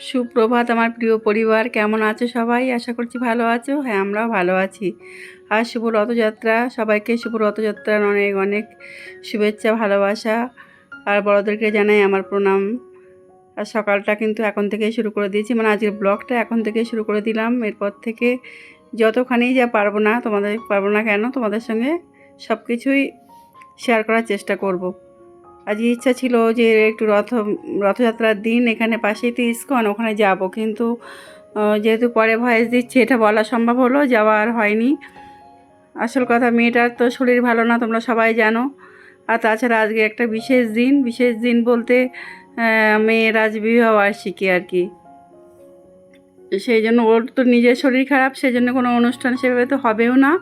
সুপ্রভাত আমার প্রিয় পরিবার, কেমন আছো সবাই? আশা করছি ভালো আছো। হ্যাঁ আমরাও ভালো আছি। আর শুভ রথযাত্রা। সবাইকে শুভ রথযাত্রার অনেক অনেক শুভেচ্ছা, ভালোবাসা। আর বড়োদেরকে জানাই আমার প্রণাম। আর সকালটা কিন্তু এখন থেকেই শুরু করে দিয়েছি। মানে আজকের ব্লগটা এখন থেকেই শুরু করে দিলাম। এরপর থেকে যতখানি যা পারব না, তোমাদের পারব না কেন, তোমাদের সঙ্গে সব কিছুই শেয়ার করার চেষ্টা করব। আজ ইচ্ছা ছিল যে একটু রথ, রথযাত্রার দিন এখানে পাশেই তো ইস্কন, ওখানে যাব। কিন্তু যেহেতু পরে ভয়েস দিচ্ছে, এটা বলা সম্ভব হলো, যাওয়া আর হয়নি। আসল কথা, মেয়েটার তো শরীর ভালো না, তোমরা সবাই জানো। আর তাছাড়া আজকে একটা বিশেষ দিন বিশেষ দিন বলতে মেয়ের আজ বিবাহ বার্ষিকী আর কি। সেই জন্য ওর তো নিজের শরীর খারাপ সেই জন্য কোনো অনুষ্ঠান সেভাবে তো হবেও না।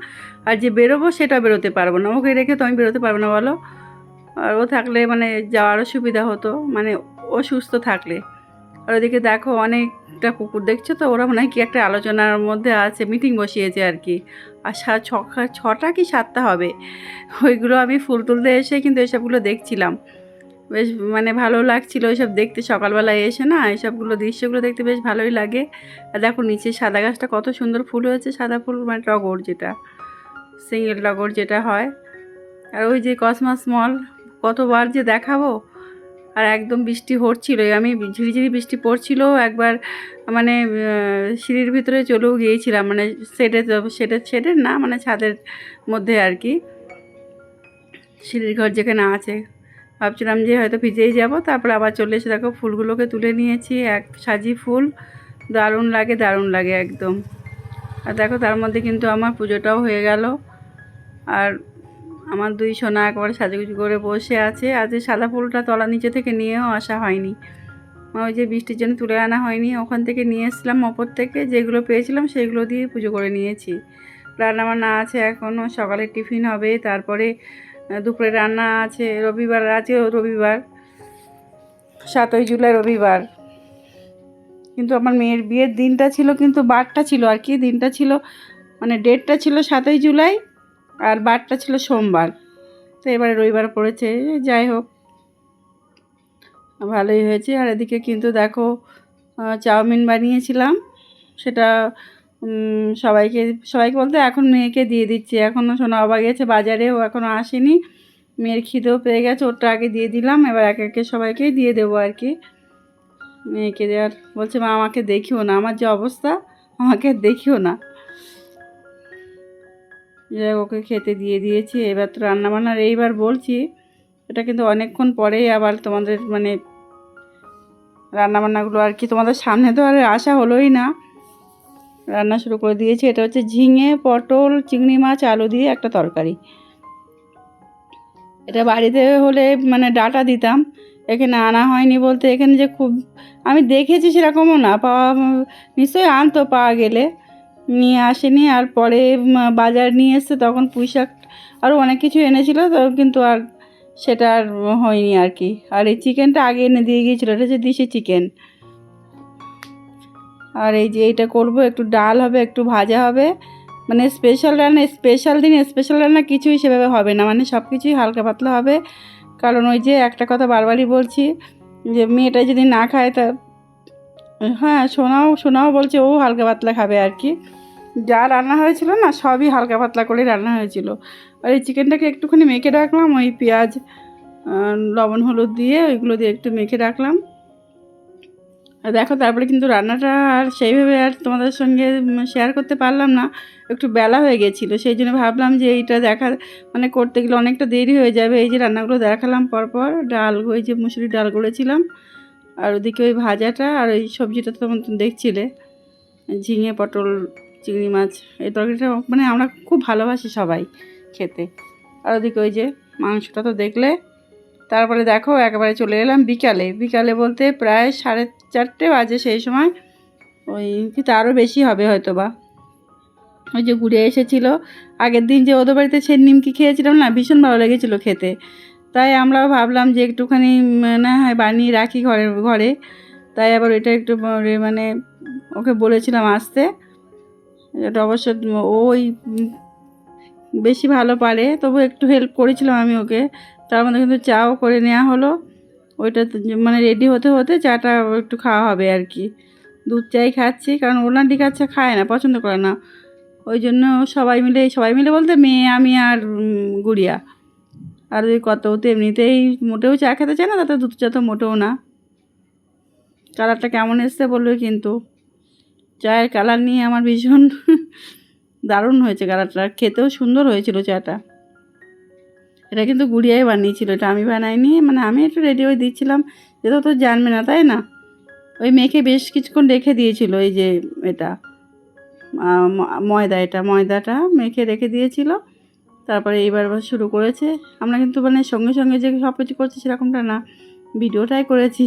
আর যে বেরোবো, সেটা বেরোতে পারব না। ওকে রেখে তো আমি বেরোতে পারব না, বলো? আর ও থাকলে মানে যাওয়ারও সুবিধা হতো মানে ও সুস্থ থাকলে। আর ওদিকে দেখো অনেকটা কুকুর, দেখছ তো? ওরা মনে কি একটা আলোচনার মধ্যে আছে মিটিং বসিয়েছে আর কি। আর সা ছটা ছটা কি সাতটা হবে? ওইগুলো আমি ফুল তুলতে এসে কিন্তু এসবগুলো দেখছিলাম। বেশ মানে ভালো লাগছিল এসব দেখতে। সকালবেলায় এসে না এসবগুলো দৃশ্যগুলো দেখতে বেশ ভালোই লাগে। আর দেখো নিচে সাদা গাছটা কত সুন্দর ফুল হয়েছে, সাদা ফুল মানে টগর যেটা, সিঙ্গেল টগর যেটা হয়। আর ওই যে কসমস মল কতবার যে দেখাবো? আর একদম বৃষ্টি হচ্ছিল আমি ঝিরিঝিরি বৃষ্টি পড়ছিল, একবার মানে সিঁড়ির ভিতরে চলেও গিয়েছিলাম। মানে শেডে শেডের শেডের না মানে ছাদের মধ্যে আর কি সিঁড়ির ঘর যেখানে আছে। ভাবছিলাম যে হয়তো ভিজেই যাব, তারপর আবার চলে এসে দেখো ফুলগুলোকে তুলে নিয়েছি, এক সাজি ফুল। দারুণ লাগে দারুণ লাগে একদম। আর দেখো তার মধ্যে কিন্তু আমার পুজোটাও হয়ে গেল। আর আমার দুই সোনা একবারে সাজুগুজু করে বসে আছে। আজ সাদা ফুলটা তলা নিচে থেকে নিয়েও আসা হয়নি। ওই যে বৃষ্টির জন্য তুলে আনা হয়নি। ওখান থেকে নিয়ে এসেছিলাম অপর থেকে। যেগুলো পেয়েছিলাম সেগুলো দিয়ে পুজো করে নিয়েছি। রান্না রান্নাবান্না আছে এখনও সকালে টিফিন হবে। তারপরে দুপুরে রান্না আছে। রবিবার আছে রবিবার। সাতই জুলাই রবিবার। কিন্তু আমার মেয়ের বিয়ের দিনটা ছিল, কিন্তু বারটা ছিল। আর কি দিনটা ছিল? মানে ডেটটা ছিল সাতই জুলাই। আর বারটা ছিল সোমবার। তো এবারে রবিবার পড়েছে, যাই হোক। ভালোই হয়েছে। আর এদিকে কিন্তু দেখো চাউমিন বানিয়েছিলাম। সেটা সবাইকে সবাইকে বলতে এখন মেয়েকে দিয়ে দিচ্ছি। এখনও শোনা বাবা গেছে বাজারে ও এখনও আসেনি। মেয়ের খিদেও পেয়ে গেছে, ওরটা আগে দিয়ে দিলাম। এবার এক একে সবাইকেই দিয়ে দেবো আর কি। মেয়েকে দেওয়ার, বলছে, মা, আমাকে দেখিও না। আমার যে অবস্থা, আমাকে দেখিও না। যাই ওকে খেতে দিয়ে দিয়েছি, এবার তো রান্নাবান্নার এইবার বলছি, এটা কিন্তু অনেকক্ষণ পরেই আবার তোমাদের মানে রান্নাবান্নাগুলো আর কি তোমাদের সামনে তো আর আসা হলোই না। রান্না শুরু করে দিয়েছি, এটা হচ্ছে ঝিঙে, পটল, চিংড়ি মাছ, আলু দিয়ে একটা তরকারি। এটা বাড়িতে হলে মানে ডাটা দিতাম, এখানে আনা হয়নি বলতে এখানে যে খুব, আমি দেখেছি সেরকমও না, পাওয়া, নিশ্চয়ই আনতো পাওয়া গেলে। নিয়ে আসেনি আর পরে বাজার নিয়ে এসছে, তখন পুঁই শাক আরও অনেক কিছু এনেছিল, তো কিন্তু আর সেটা আর হয়নি আর কি। আর এই চিকেনটা আগে এনে দিয়ে গিয়েছিল, এটা হচ্ছে দিশি চিকেন। আর এই যে এইটা করব, একটু ডাল হবে, একটু ভাজা হবে। মানে স্পেশাল রান্না স্পেশাল দিন স্পেশাল রান্না কিছুই সেভাবে হবে না মানে সব কিছুই হালকা পাতলা হবে। কারণ ওই যে একটা কথা বারবারই বলছি, যে মেয়েটা যদি না খায়, তা হ্যাঁ সোনাও সোনাও বলছে, ও হালকা পাতলা খাবে আর কি। যা রান্না হয়েছিল না, সবই হালকা পাতলা করে রান্না হয়েছিল। আর এই চিকেনটাকে একটুখানি মেখে রাখলাম, ওই পেঁয়াজ লবণ, হলুদ দিয়ে ওইগুলো দিয়ে একটু মেখে রাখলাম। আর দেখো, তারপরে কিন্তু রান্নাটা আর সেইভাবে আর তোমাদের সঙ্গে শেয়ার করতে পারলাম না। একটু বেলা হয়ে গেছিল, সেই জন্য ভাবলাম যে এইটা দেখা মানে করতে গেলে অনেকটা দেরি হয়ে যাবে। এই যে রান্নাগুলো দেখালাম পরপর, ডাল, ওই যে মুসুরি ডাল করেছিলাম। আর ওদিকে ওই ভাজাটা আর ওই সবজিটা তো তোমরা দেখছিলে, ঝিঙে, পটল, চিংড়ি মাছ, এই তরকারিটা মানে আমরা খুব ভালোবাসি সবাই খেতে। আর ওদিকে ওই যে মাংসটা তো দেখলে, তারপরে দেখো একেবারে চলে এলাম বিকালে। বিকালে বলতে প্রায় সাড়ে চারটে বাজে সেই সময়, ওই কি আরও বেশি হবে হয়তো বা ওই যে ঘুরে এসেছিল, আগের দিন যে ওদের বাড়িতে সে নিমকি খেয়েছিলাম না, ভীষণ ভালো লেগেছিলো খেতে। তাই আমরাও ভাবলাম যে একটুখানি না হয় বানিয়ে রাখি ঘরের ঘরে। তাই আবার ওইটা একটু মানে ওকে বলেছিলাম আসতে এটা অবশ্য ওই বেশি ভালো পারে, তবু একটু হেল্প করেছিলাম আমি ওকে। তার মধ্যে কিন্তু চাও করে নেওয়া হলো। ওইটা মানে রেডি হতে হতে চাটা একটু খাওয়া হবে আর কি। দুধ চাই খাচ্ছি, কারণ ওনার কাছে খায় না, পছন্দ করে না। ওই জন্য সবাই মিলে সবাই মিলে বলতে মেয়ে, আমি আর গুড়িয়া। আর ওই কত তো এমনিতেই মোটেও চা খেতে চায় না, তাতে দুধ চা তো মোটেও না। কালারটা কেমন এসছে বলবে কিন্তু। চায়ের কালার নিয়ে আমার ভীষণ দারুণ হয়েছে কালারটা খেতেও সুন্দর হয়েছিল চাটা। এটা কিন্তু গুড়িয়াই বানিয়েছিল, এটা আমি বানাইনি মানে আমি একটু রেডি হয়ে দিচ্ছিলাম এটা তো জানবে না, তাই না? ওই মেখে বেশ কিছুক্ষণ রেখে দিয়েছিল, এই যে এটা ময়দা, এটা ময়দাটা মেখে রেখে দিয়েছিল তারপরে এইবার আবার শুরু করেছে। আমরা কিন্তু মানে সঙ্গে সঙ্গে যে সব কিছু করছি সেরকমটা না ভিডিওটাই করেছি।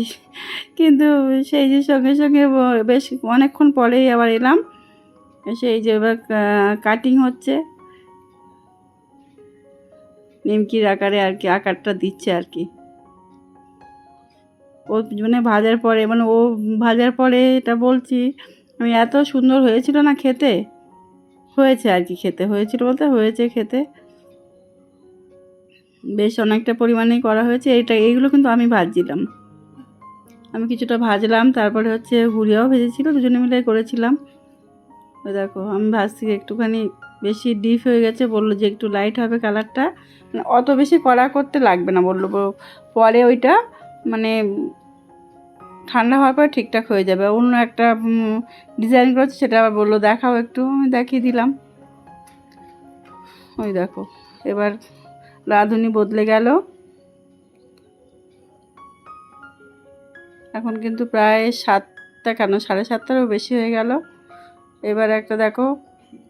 কিন্তু সেই যে সঙ্গে সঙ্গে বেশ অনেকক্ষণ পরেই আবার এলাম। সেই যে এবার কাটিং হচ্ছে। নিমকির আকারে আর কি, আকারটা দিচ্ছে আর কি। ও মানে ভাজার পরে মানে ও ভাজার পরে এটা বলছি, আমি এত সুন্দর হয়েছিল না খেতে? হয়েছে আর কি খেতে, হয়েছিল বলতে হয়েছে খেতে। বেশ অনেকটা পরিমাণেই করা হয়েছে। এইটা এইগুলো কিন্তু আমি ভাজছিলাম। আমি কিছুটা ভাজলাম, তারপরে হচ্ছে গুড়িয়াও ভেজেছিল, দুজনে মিলে করেছিলাম। ওই দেখো, আমি ভাজছি একটুখানি, বেশি ডিপ হয়ে গেছে, বলল যে একটু লাইট হবে কালারটা মানে অত বেশি কড়া করতে লাগবে না, বলল। পরে ওইটা মানে ঠান্ডা হওয়ার পরে ঠিকঠাক হয়ে যাবে। অন্য একটা ডিজাইন করেছে, সেটা আবার বলল, দেখাও একটু, আমি দেখিয়ে দিলাম। ওই দেখো, এবার রাঁধুনি বদলে গেল। এখন কিন্তু প্রায় সাতটা কেন? সাড়ে সাতটারও বেশি হয়ে গেল। এবার একটা দেখো,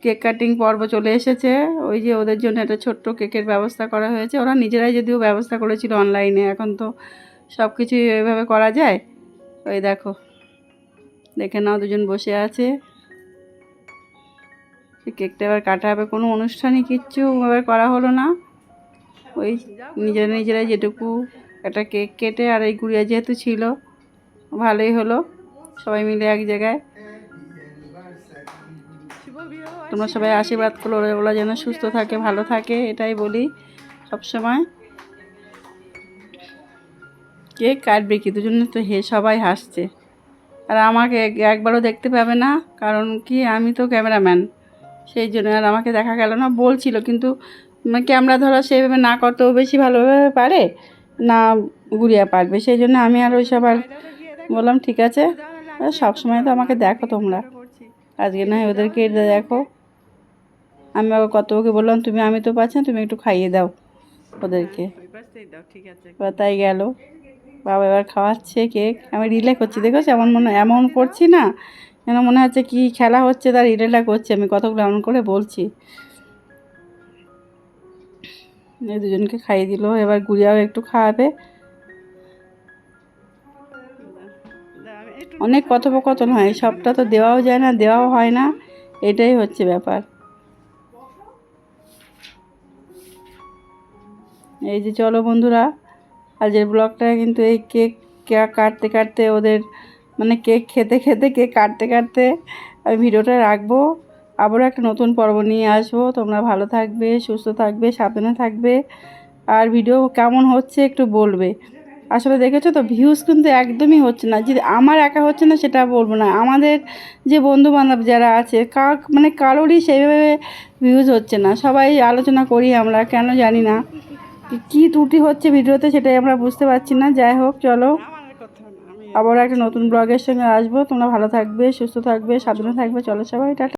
কেক কাটিং পর্ব চলে এসেছে। ওই যে ওদের জন্য একটা ছোট্ট কেকের ব্যবস্থা করা হয়েছে। ওরা নিজেরাই যদিও ব্যবস্থা করেছিল অনলাইনে, এখন তো সব কিছুই এভাবে করা যায়। ওই দেখো, দেখে নাও দুজন বসে আছে। কেকটা এবার কাটা হবে, কোনো অনুষ্ঠানই কিচ্ছু এবার করা হলো না। ওই নিজেরা নিজেরাই যেটুকু একটা কেক কেটে আর এই গুড়িয়া যেহেতু ছিল, ভালোই হলো। সবাই মিলে এক জায়গায়। তোমরা সবাই আশীর্বাদ করো, ওরা যেন সুস্থ থাকে, ভালো থাকে, এটাই বলি সব সময় কেক কাটবে কি, দুজনে তো হে, সবাই হাসছে। আর আমাকে একবারও দেখতে পাবে না, কারণ কি, আমি তো ক্যামেরাম্যান। সেই জন্য আর আমাকে দেখা গেল না, বলছিল, কিন্তু ক্যামেরা ধরা সেইভাবে না করতেও বেশি ভালোভাবে পারে না গুড়িয়া পারবে। সেই জন্য আমি আর ওইসব আর বললাম ঠিক আছে সব সময় তো আমাকে দেখো তোমরা। আজকে না হয় ওদেরকে দেখো। আমি আবার কত ওকে বললাম তুমি আমি তো পাচ্ছি তুমি একটু খাইয়ে দাও ওদেরকে। এবার তাই গেল। বাবা এবার খাওয়াচ্ছে কেক। আমি রিলে করছি দেখেছ এমন মনে এমন করছি না যেন মনে হচ্ছে কি খেলা হচ্ছে তার রিলেটা করছি। আমি কতগুলো এমন করে বলছি। এই দুজনকে খাইয়ে দিল। এবার গুড়িয়াও একটু খাওয়াবে। অনেক কথোপকথন হয়, সবটা তো দেওয়াও যায় না, দেওয়াও হয় না, এটাই হচ্ছে ব্যাপার। এই যে চলো বন্ধুরা, আজকের ব্লগটা কিন্তু এই কেক কাটতে কাটতে ওদের মানে কেক খেতে খেতে, কেক কাটতে কাটতে আমি ভিডিওটা রাখব। আবারও একটা নতুন পর্ব নিয়ে আসব। তোমরা ভালো থাকবে, সুস্থ থাকবে, সাবধানে থাকবে। আর ভিডিও কেমন হচ্ছে একটু বলবে। আসলে দেখেছ তো ভিউজ কিন্তু একদমই হচ্ছে না। যদি আমার একা হচ্ছে না, সেটা বলব না। আমাদের যে বন্ধু বান্ধব যারা আছে কা মানে কারোরই সেইভাবে ভিউজ হচ্ছে না। সবাই আলোচনা করি আমরা, কেন জানি না। কি- ত্রুটি হচ্ছে ভিডিওতে সেটাই আমরা বুঝতে পারছি না। যাই হোক, চলো। আবার একটা নতুন ব্লগের সঙ্গে আসব। তোমরা ভালো থাকবে, সুস্থ থাকবে, সাবধানে থাকবে। চলো সবাই, টাটা।